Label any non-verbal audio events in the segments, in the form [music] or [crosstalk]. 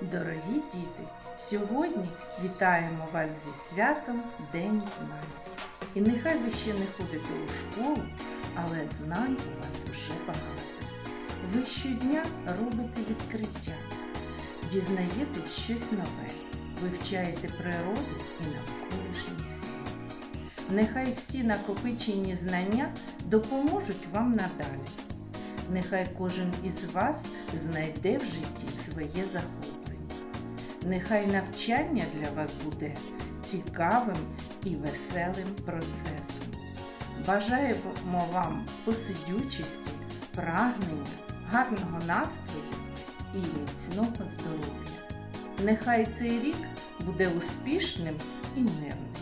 Дорогі діти, сьогодні вітаємо вас зі святом День знань. І нехай ви ще не ходите у школу, але знань у вас вже багато. Ви щодня робите відкриття, дізнаєтесь щось нове, вивчаєте природу і навколишній світ. Нехай всі накопичені знання допоможуть вам надалі. Нехай кожен із вас знайде в житті своє захоплення. Нехай навчання для вас буде цікавим і веселим процесом. Бажаємо вам посидючості, прагнення, гарного настрою і міцного здоров'я. Нехай цей рік буде успішним і мирним.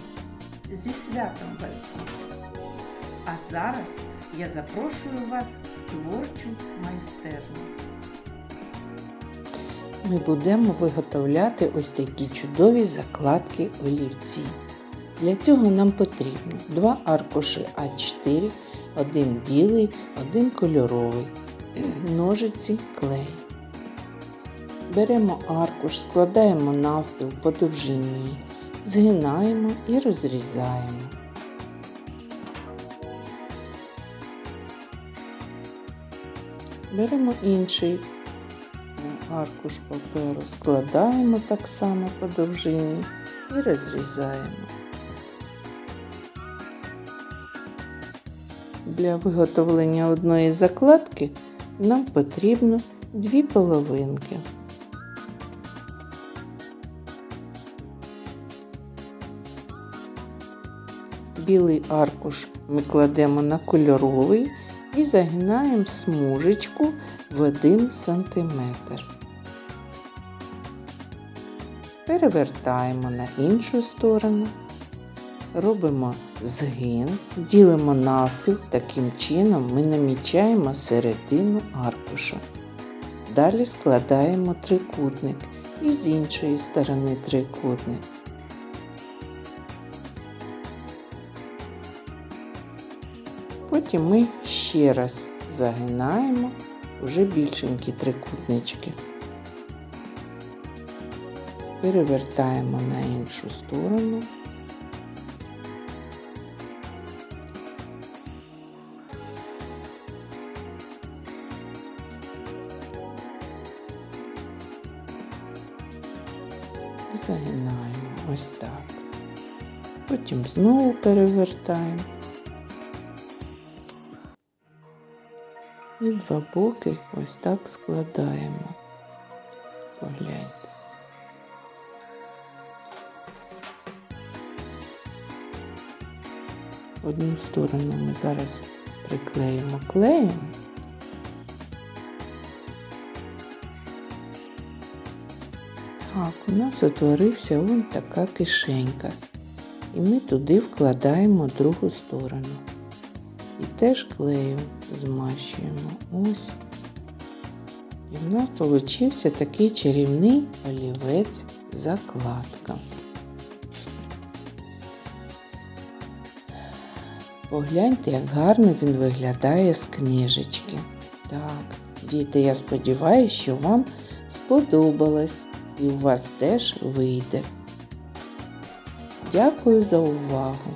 Зі святом вас, діти! А зараз я запрошую вас в творчу майстерню. Ми будемо виготовляти ось такі чудові закладки олівці. Для цього нам потрібно два аркуші А4, один білий, один кольоровий, [clears throat] ножиці, клей. Беремо аркуш, складаємо навпіл по довжині, згинаємо і розрізаємо. Беремо інший аркуш паперу, складаємо так само по довжині і розрізаємо. Для виготовлення одної закладки нам потрібно дві половинки. Білий аркуш ми кладемо на кольоровий і загинаємо смужечку в 1 см. Перевертаємо на іншу сторону, робимо згин, ділимо навпіл, таким чином ми намічаємо середину аркуша. Далі складаємо трикутник і з іншої сторони трикутник. Потім ми ще раз загинаємо вже більшенькі трикутнички. Перевертаємо на іншу сторону. Загинаємо ось так. Потім знову перевертаємо. І два боки ось так складаємо. Погляньте. Одну сторону ми зараз приклеїмо клеєм. Так, у нас утворився ось така кишенька. І ми туди вкладаємо другу сторону. І теж клеєм змащуємо ось. І в нас получився такий чарівний олівець закладка. Погляньте, як гарно він виглядає з книжечки. Так, діти, я сподіваюся, що вам сподобалось і у вас теж вийде. Дякую за увагу!